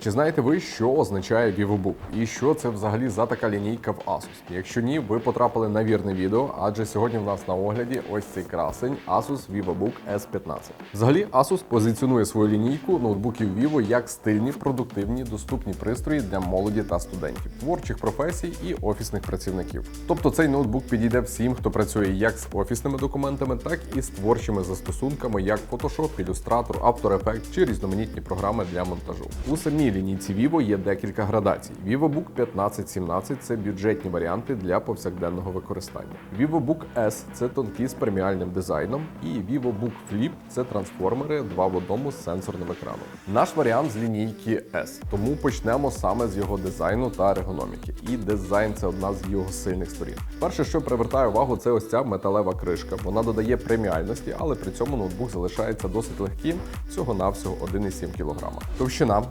чи знаєте ви, що означає VivoBook? І що це взагалі за така лінійка в Asus? Якщо ні, ви потрапили на вірне відео, адже сьогодні в нас на огляді ось цей красень Asus VivoBook S15. Взагалі, Asus позиціонує свою лінійку ноутбуків Vivo як стильні, продуктивні, доступні пристрої для молоді та студентів, творчих професій і офісних працівників. Тобто цей ноутбук підійде всім, хто працює як з офісними документами, так і з творчими застосунками, як Photoshop, Illustrator, After Effects чи різноманітні програми для монтажу. У самій лінійці Vivo є декілька градацій. VivoBook 1517 – це бюджетні варіанти для повсякденного використання. VivoBook S – це тонкі з преміальним дизайном, і VivoBook Flip – це трансформери два в одному з сенсорним екраном. Наш варіант з лінійки S, тому почнемо саме з його дизайну та ергономіки. І дизайн це одна з його сильних сторін. Перше, що привертає увагу, це ось ця металева кришка. Вона додає преміальності, але при цьому ноутбук залишається досить легким, всього навсього 1,7 кг. Товщина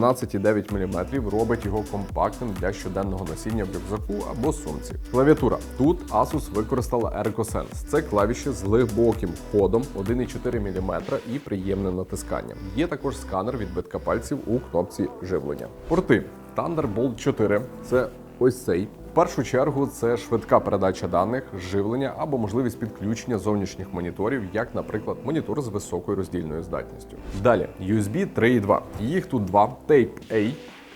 17,9 мм робить його компактним для щоденного носіння в рюкзаку або сумці. Клавіатура тут Asus використала ErgoSense. Це клавіші з глибоким ходом 1,4 мм і приємним натисканням. Є також сканер відбитка пальців у кнопці живлення. Порти Thunderbolt 4 це ось цей. В першу чергу це швидка передача даних, живлення або можливість підключення зовнішніх моніторів, як, наприклад, монітор з високою роздільною здатністю. Далі USB 3.2. Їх тут два Type-A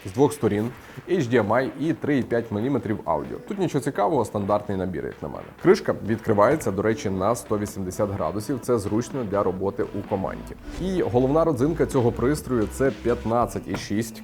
з двох сторін, HDMI і 3,5 мм аудіо. Тут нічого цікавого, стандартний набір, як на мене. Кришка відкривається, до речі, на 180 градусів. Це зручно для роботи у команді. І головна родзинка цього пристрою це 15,6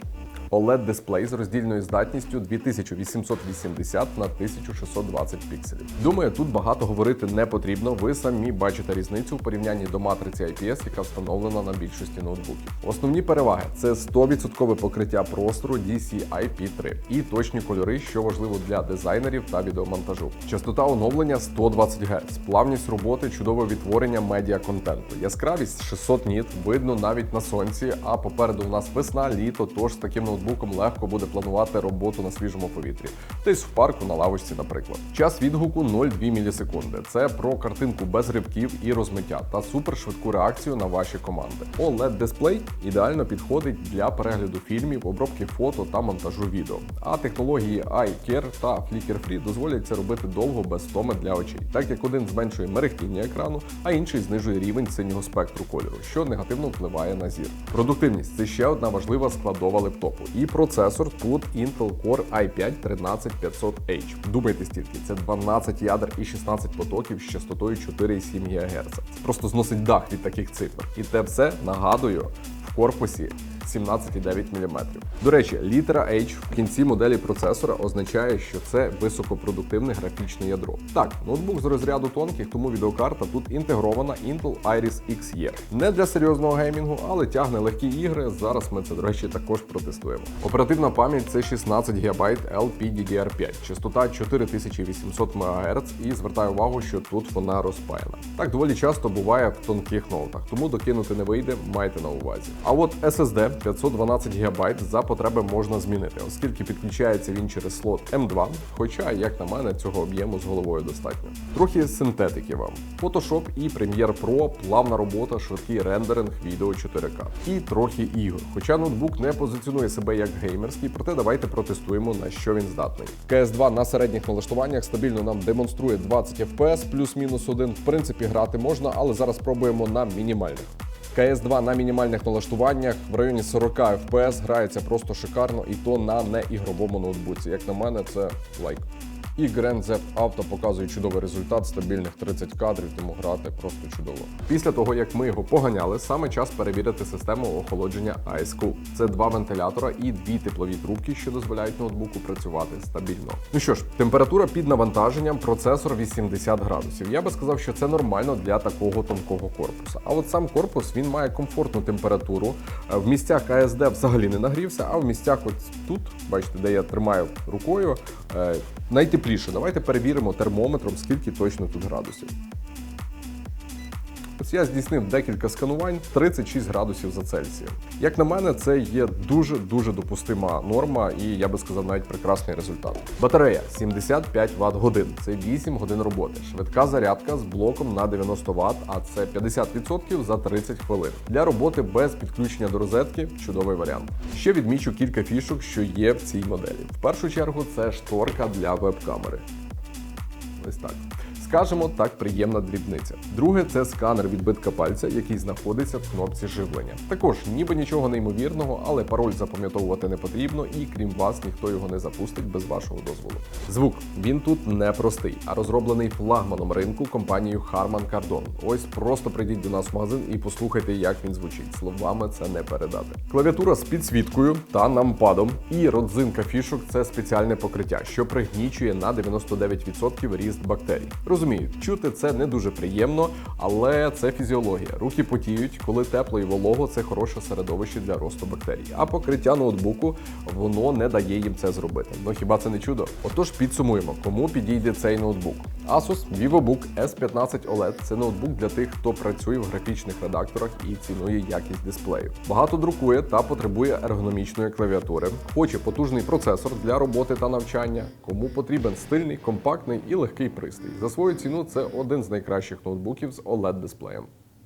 oled дисплей з роздільною здатністю 2880 на 1620 пікселів. Думаю, тут багато говорити не потрібно. Ви самі бачите різницю в порівнянні до матриці IPS, яка встановлена на більшості ноутбуків. Основні переваги це 100% покриття простору DCI-P3 і точні кольори, що важливо для дизайнерів та відеомонтажу. Частота оновлення 120 Гц, плавність роботи, чудове відтворення медіа контенту. Яскравість 600 ніт, видно навіть на сонці. А попереду у нас весна, літо. Тож з таким ноутбуком легко буде планувати роботу на свіжому повітрі, десь в парку на лавочці, наприклад. Час відгуку 0,2 мілісекунди. Це про картинку без ривків і розмиття та супершвидку реакцію на ваші команди. oled дисплей ідеально підходить для перегляду фільмів, обробки фото та монтажу відео. А технології iCare та Flicker Free дозволять це робити довго без стоми для очей, так як один зменшує мерехтіння екрану, а інший знижує рівень синього спектру кольору, що негативно впливає на зір. Продуктивність це ще одна важлива складова лептопу. І процесор тут Intel Core i5 13500H. Думайте стільки, це 12 ядер і 16 потоків з частотою 4,7 ГГц. Просто зносить дах від таких цифр. І те все нагадую в корпусі 17,9 мм. До речі, літера H в кінці моделі процесора означає, що це високопродуктивне графічне ядро. Так, ноутбук з розряду тонких, тому відеокарта тут інтегрована Intel Iris Xe. Не для серйозного геймінгу, але тягне легкі ігри. Зараз ми це, до речі, також протестуємо. Оперативна пам'ять це 16 ГБ LPDDR5, частота 4800 МГц і звертаю увагу, що тут вона розпаяна. Так доволі часто буває в тонких ноутах, тому докинути не вийде, майте на увазі. А от SSD 512 ГБ за потреби можна змінити, оскільки підключається він через слот M2, хоча, як на мене, цього об'єму з головою достатньо. Трохи синтетики вам. Photoshop і Premiere Pro, плавна робота, швидкий рендеринг відео 4К. І трохи ігор. Хоча ноутбук не позиціонує себе як геймерський, проте давайте протестуємо на що він здатний. CS2 на середніх налаштуваннях стабільно нам демонструє 20 FPS, плюс-мінус один. В принципі, грати можна, але зараз спробуємо на мінімальних. КС2 на мінімальних налаштуваннях в районі 40 FPS грається просто шикарно, і то на неігровому ноутбуці. Як на мене, це лайк. І Grand Theft Auto показує чудовий результат, стабільних 30 кадрів, тому грати просто чудово. Після того, як ми його поганяли, саме час перевірити систему охолодження Ice Cool. Це два вентилятора і дві теплові трубки, що дозволяють ноутбуку працювати стабільно. Ну що ж, температура під навантаженням, процесор 80 градусів. Я би сказав, що це нормально для такого тонкого корпуса. А от сам корпус він має комфортну температуру. Е, В місцях АСД взагалі не нагрівся, а в місцях ось тут, бачите, де я тримаю рукою, е, найтепліше. Давайте перевіримо термометром, скільки точно тут градусів. Ось я здійснив декілька сканувань 36 градусів за Цельсієм. Як на мене, це є дуже дуже допустима норма, і я би сказав навіть прекрасний результат. Батарея 75 Вт годин. Це 8 годин роботи. Швидка зарядка з блоком на 90 Вт, а це 50% за 30 хвилин. Для роботи без підключення до розетки чудовий варіант. Ще відмічу кілька фішок, що є в цій моделі. В першу чергу це шторка для веб-камери. Ось так. Скажемо так, приємна дрібниця. Друге це сканер відбитка пальця, який знаходиться в кнопці живлення. Також ніби нічого неймовірного, але пароль запам'ятовувати не потрібно, і крім вас ніхто його не запустить без вашого дозволу. Звук він тут не простий, а розроблений флагманом ринку компанією Harman Kardon. Ось просто прийдіть до нас в магазин і послухайте, як він звучить. Словами це не передати. Клавіатура з підсвіткою та нампадом, і родзинка фішок це спеціальне покриття, що пригнічує на 99% ріст бактерій. Розумію, чути це не дуже приємно, але це фізіологія. Руки потіють, коли тепло і волого це хороше середовище для росту бактерій. А покриття ноутбуку воно не дає їм це зробити. Ну хіба це не чудо? Отож підсумуємо, кому підійде цей ноутбук. Asus VivoBook S15 OLED – це ноутбук для тих, хто працює в графічних редакторах і цінує якість дисплею. Багато друкує та потребує ергономічної клавіатури. Хоче потужний процесор для роботи та навчання. Кому потрібен стильний, компактний і легкий пристрій. За свою ціну це один з найкращих ноутбуків з OLED дисплеєм.